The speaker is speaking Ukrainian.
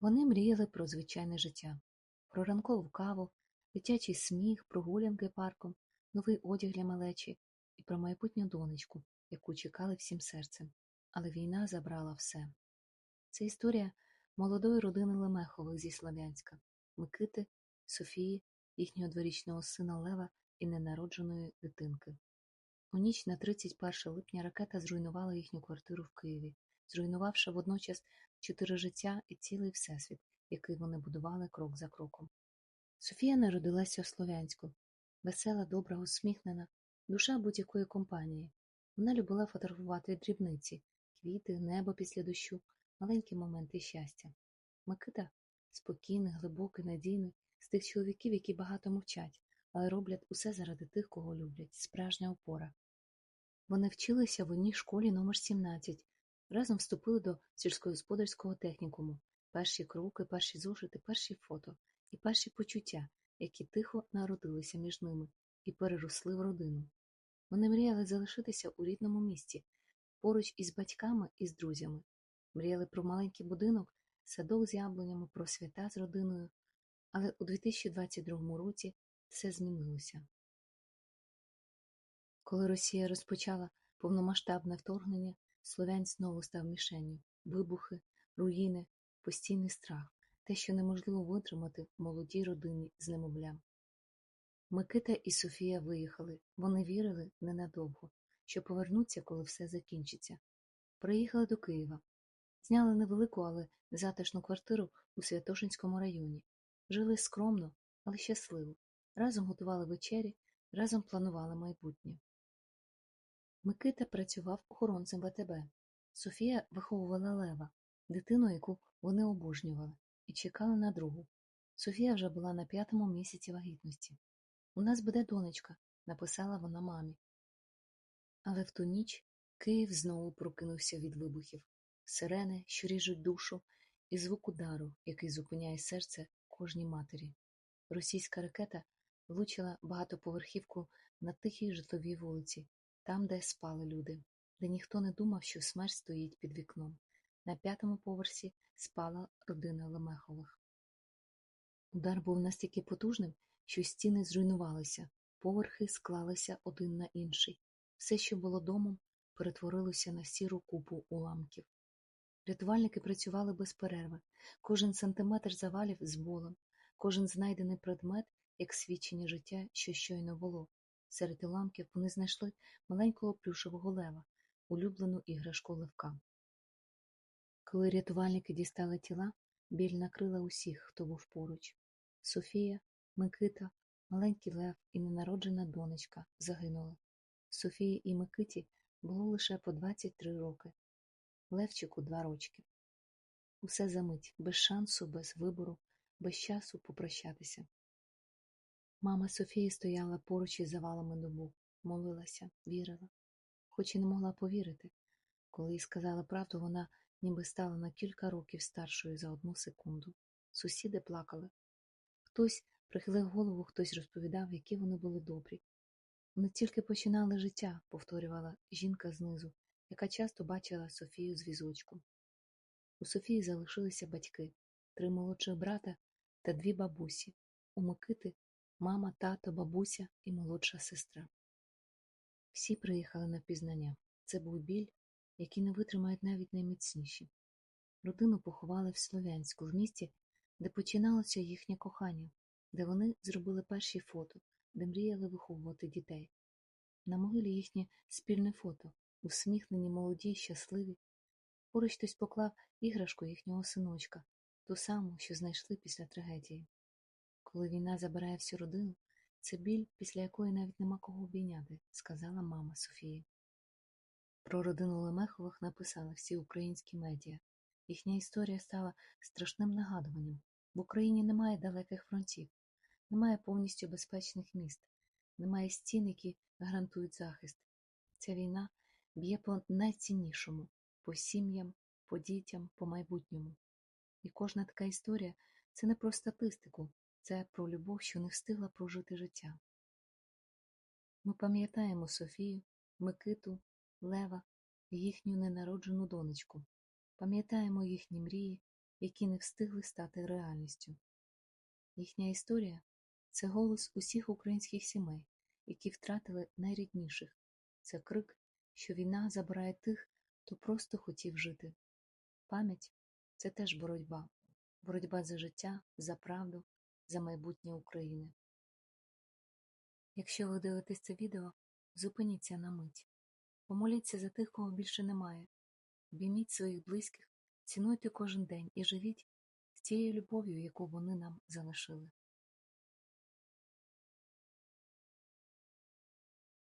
Вони мріяли про звичайне життя, про ранкову каву, дитячий сміх, прогулянки парком, новий одяг для малечі і про майбутню донечку, яку чекали всім серцем. Але війна забрала все. Це історія молодої родини Лемехових зі Слов'янська, Микити, Софії, їхнього дворічного сина Лева і ненародженої дитинки. У ніч на 31 липня ракета зруйнувала їхню квартиру в Києві, зруйнувавши водночас чотири життя і цілий всесвіт, який вони будували крок за кроком. Софія народилася в Слов'янську, весела, добра, усміхнена, душа будь-якої компанії. Вона любила фотографувати дрібниці, квіти, небо після дощу, маленькі моменти щастя. Микита спокійний, глибокий, надійний, з тих чоловіків, які багато мовчать, але роблять усе заради тих, кого люблять, справжня опора. Вони вчилися в одній школі номер 17 разом вступили до сільськогосподарського технікуму, перші кроки, перші зошити, перші фото і перші почуття, які тихо народилися між ними і переросли в родину. Вони мріяли залишитися у рідному місті, поруч із батьками і з друзями, мріяли про маленький будинок, садок з яблунями, про свята з родиною, але у 2022 році все змінилося. Коли Росія розпочала повномасштабне вторгнення, Слов'янськ знову став мішенню вибухи, руїни, постійний страх, те, що неможливо витримати молодій родині з немовлям. Микита і Софія виїхали, вони вірили ненадовго, що повернуться, коли все закінчиться. Приїхали до Києва, зняли невелику, але затишну квартиру у Святошинському районі, жили скромно, але щасливо, разом готували вечері, разом планували майбутнє. Микита працював охоронцем ВТБ. Софія виховувала Лева, дитину, яку вони обожнювали, і чекали на другу. Софія вже була на п'ятому місяці вагітності. У нас буде донечка, написала вона мамі. Але в ту ніч Київ знову прокинувся від вибухів, сирени, що ріжуть душу, і звук удару, який зупиняє серце кожній матері. Російська ракета влучила багатоповерхівку на тихій житловій вулиці, там, де спали люди, де ніхто не думав, що смерть стоїть під вікном. На п'ятому поверсі спала родина Лемехових. Удар був настільки потужним, що стіни зруйнувалися, поверхи склалися один на інший. Все, що було домом, перетворилося на сіру купу уламків. Рятувальники працювали без перерви, кожен сантиметр завалів з болем, кожен знайдений предмет, як свідчення життя, що щойно було. Серед уламків вони знайшли маленького плюшевого лева, улюблену іграшку левка. Коли рятувальники дістали тіла, біль накрила усіх, хто був поруч. Софія, Микита, маленький Лев і ненароджена донечка загинули. Софії і Микиті було лише по 23 роки, Левчику два рочки. Усе за мить, без шансу, без вибору, без часу попрощатися. Мама Софії стояла поруч із завалами добу, молилася, вірила, хоч і не могла повірити. Коли їй сказали правду, вона ніби стала на кілька років старшою за одну секунду. Сусіди плакали. Хтось прихилив голову, хтось розповідав, які вони були добрі. Вони тільки починали життя, повторювала жінка знизу, яка часто бачила Софію з візочком. У Софії залишилися батьки, три молодших брата та дві бабусі. У Микити мама, тато, бабуся і молодша сестра. Всі приїхали на пізнання. Це був біль, який не витримають навіть найміцніші. Родину поховали в Слов'янську, в місті, де починалося їхнє кохання, де вони зробили перші фото, де мріяли виховувати дітей. На могилі їхнє спільне фото, усміхнені, молоді, щасливі. Поруч хтось поклав іграшку їхнього синочка, ту саму, що знайшли після трагедії. Коли війна забирає всю родину, це біль, після якої навіть нема кого обійняти, сказала мама Софії. Про родину Лемехових написали всі українські медіа. Їхня історія стала страшним нагадуванням. В Україні немає далеких фронтів, немає повністю безпечних міст, немає стін, які гарантують захист. Ця війна б'є по найціннішому по сім'ям, по дітям, по майбутньому. І кожна така історія це не про статистику, це про любов, що не встигла прожити життя. Ми пам'ятаємо Софію, Микиту, Лева і їхню ненароджену донечку, пам'ятаємо їхні мрії, які не встигли стати реальністю. Їхня історія це голос усіх українських сімей, які втратили найрідніших. Це крик, що війна забирає тих, хто просто хотів жити. Пам'ять це теж боротьба, боротьба за життя, за правду, за майбутнє України. Якщо ви дивитесь це відео, зупиніться на мить. Помоліться за тих, кого більше немає. Обійміть своїх близьких, цінуйте кожен день і живіть з тією любов'ю, яку вони нам залишили.